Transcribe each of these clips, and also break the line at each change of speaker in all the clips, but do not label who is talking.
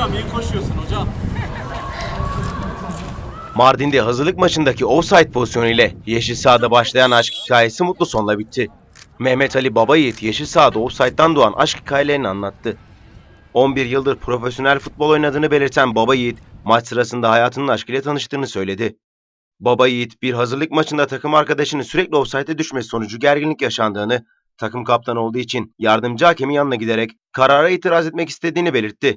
hocam iyi koşuyorsun hocam.
Mardin'de hazırlık maçındaki offside pozisyonu ile yeşil sahada başlayan aşk hikayesi mutlu sonla bitti. Mehmet Ali Babayiğit yeşil sahada offside'dan doğan aşk hikayelerini anlattı. 11 yıldır profesyonel futbol oynadığını belirten Babayiğit, maç sırasında hayatının aşkıyla tanıştığını söyledi. Babayiğit bir hazırlık maçında takım arkadaşının sürekli offside'e düşmesi sonucu gerginlik yaşandığını, takım kaptanı olduğu için yardımcı hakemin yanına giderek karara itiraz etmek istediğini belirtti.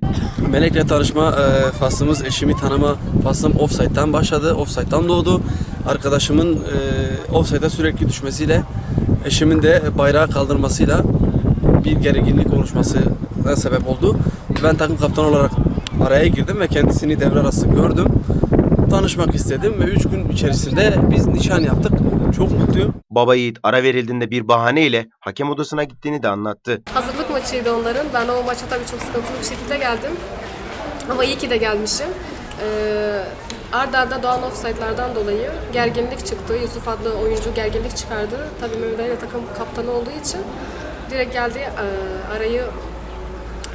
Melek'le tanışma e, faslımız, eşimi tanıma faslım offside'den başladı. Offside'dan doğdu. Arkadaşımın e, offside'a sürekli düşmesiyle, eşimin de bayrağı kaldırmasıyla bir gerginlik oluşmasına sebep oldu. Ben takım kaptanı olarak araya girdim ve kendisini devre arası gördüm. Tanışmak istedim ve 3 gün içerisinde biz nişan yaptık. Çok mutluyum.
Baba Yiğit ara verildiğinde bir bahaneyle hakem odasına gittiğini de anlattı.
Hazırlık maçıydı onların. Ben o maça tabii çok sıkıntılı bir şekilde geldim. Ama iyi ki de gelmişim. Ee, arda arda doğan offside'lardan dolayı gerginlik çıktı. Yusuf adlı oyuncu gerginlik çıkardı. Tabii Mehmet Ali takım kaptanı olduğu için direkt geldi e, arayı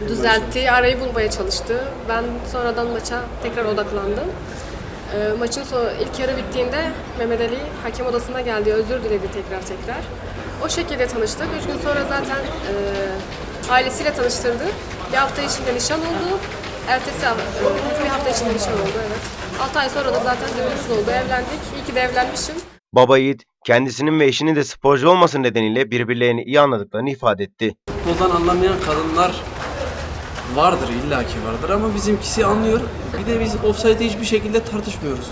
düzeltti, arayı bulmaya çalıştı. Ben sonradan maça tekrar odaklandım. E, maçın son, ilk yarı bittiğinde Mehmet Ali hakem odasına geldi, özür diledi tekrar tekrar. O şekilde tanıştık. Üç gün sonra zaten e, ailesiyle tanıştırdı. Bir hafta içinde nişan oldu. Ertesi e, bir hafta içinde nişan oldu evet. 6 ay sonra da zaten düğünümüz oldu, evlendik. İyi ki de evlenmişim.
Baba Yiğit, kendisinin ve eşinin de sporcu olması nedeniyle birbirlerini iyi anladıklarını ifade etti.
Futboldan anlamayan kadınlar vardır illaki vardır ama bizimkisi anlıyor. Bir de biz offside'i hiçbir şekilde tartışmıyoruz.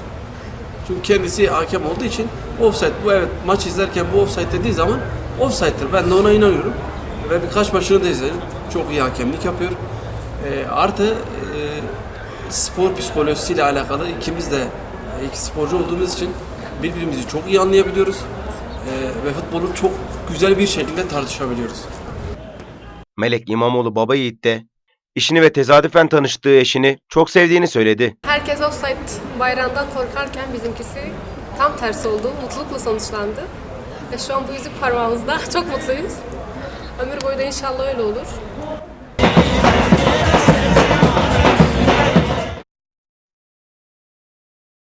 Çünkü kendisi hakem olduğu için offside bu evet maç izlerken bu offside dediği zaman offside'dir. Ben de ona inanıyorum. Ve birkaç maçını da izledim. Çok iyi hakemlik yapıyor. Ee, artı e, spor psikolojisiyle alakalı ikimiz de e, iki sporcu olduğumuz için birbirimizi çok iyi anlayabiliyoruz. Ee, ve futbolu çok güzel bir şekilde tartışabiliyoruz.
Melek İmamoğlu Baba Yiğit de işini ve tesadüfen tanıştığı eşini çok sevdiğini söyledi.
Herkes offside bayrağından korkarken bizimkisi tam tersi oldu. Mutlulukla sonuçlandı. Ve şu an bu yüzük parmağımızda. Çok mutluyuz. Ömür boyu da inşallah öyle olur.